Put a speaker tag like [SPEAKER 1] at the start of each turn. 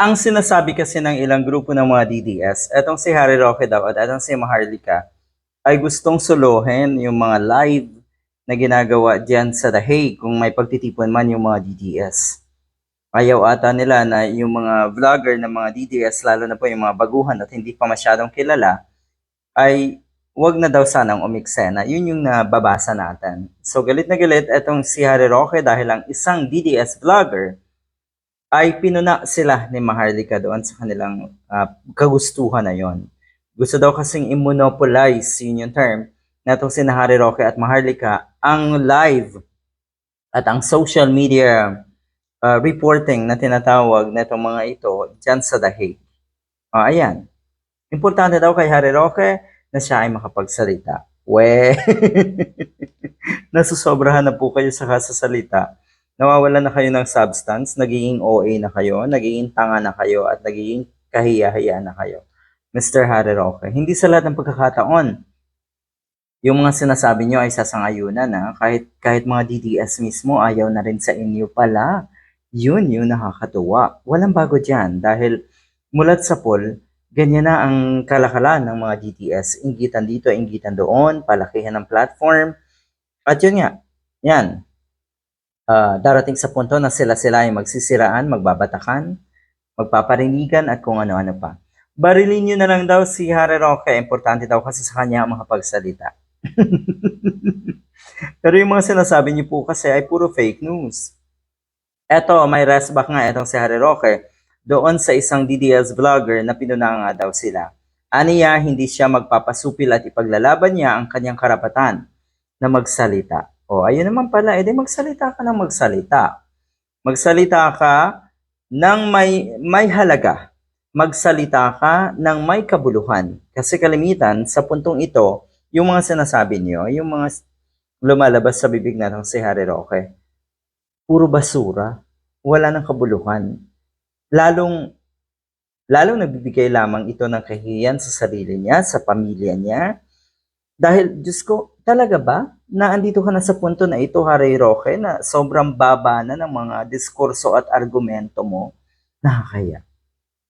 [SPEAKER 1] Ang sinasabi kasi ng ilang grupo ng mga DDS, etong si Harry Roque daw at etong si Maharlika, ay gustong suluhin yung mga live na ginagawa diyan sa The Hague kung may pagtitipon man yung mga DDS. Ayaw ata nila na yung mga vlogger ng mga DDS, lalo na po yung mga baguhan at hindi pa masyadong kilala, ay wag na daw sanang umiksena. Yun yung nababasa natin. So galit na galit etong si Harry Roque dahil ang isang DDS vlogger ay pinuna sila ni Maharlika doon sa kanilang ah, kagustuhan na yon. Gusto daw kasing immonopolize, yun yung term, na itong si Harry Roque at Maharlika, ang live at ang social media ah, reporting na tinatawag na itong mga ito dyan sa Hague. Ah, ayan. Importante daw kay Harry Roque na siya ay makapagsalita. We, nasusobrahan na po kayo sa kasasalita nawawalan na kayo ng substance, nagiging OA na kayo, nagiging tanga na kayo, at nagiging kahiya-hiya na kayo. Mr. Harry Roque, hindi sa lahat ng pagkakataon, yung mga sinasabi nyo ay sasangayunan na kahit, kahit mga DDS mismo ayaw na rin sa inyo pala. Yun yung nakakatuwa. Walang bago dyan dahil mulat sa poll, ganyan na ang kalakalan ng mga DDS. Inggitan dito, inggitan doon, palakihan ng platform. At yun nga, yan, Ah, darating sa punto na sila-sila ay magsisiraan, magbabatakan, magpaparinigan at kung ano-ano pa. Barilin nyo na lang daw si Harry Roque. Importante daw kasi sa kanya ang makapagsalita. Pero yung mga sinasabi niyo po kasi ay puro fake news. Eto, may resback nga itong si Harry Roque doon sa isang DDS vlogger na pinuna nga daw sila. Aniya, hindi siya magpapasupil at ipaglalaban niya ang kanyang karapatan na magsalita. O, ayun naman pala, edi magsalita ka ng magsalita. Magsalita ka ng may, may halaga. Magsalita ka ng may kabuluhan. Kasi kalimitan, sa puntong ito, yung mga sinasabi niyo, yung mga lumalabas sa bibig natong si Harry Roque, puro basura. Wala ng kabuluhan. Lalong, lalong nagbibigay lamang ito ng kahiyan sa sarili niya, sa pamilya niya. Dahil, Diyos ko, talaga ba na andito ka na sa punto na ito, Harry Roque, na sobrang baba na ng mga diskurso at argumento mo? Nakakaya.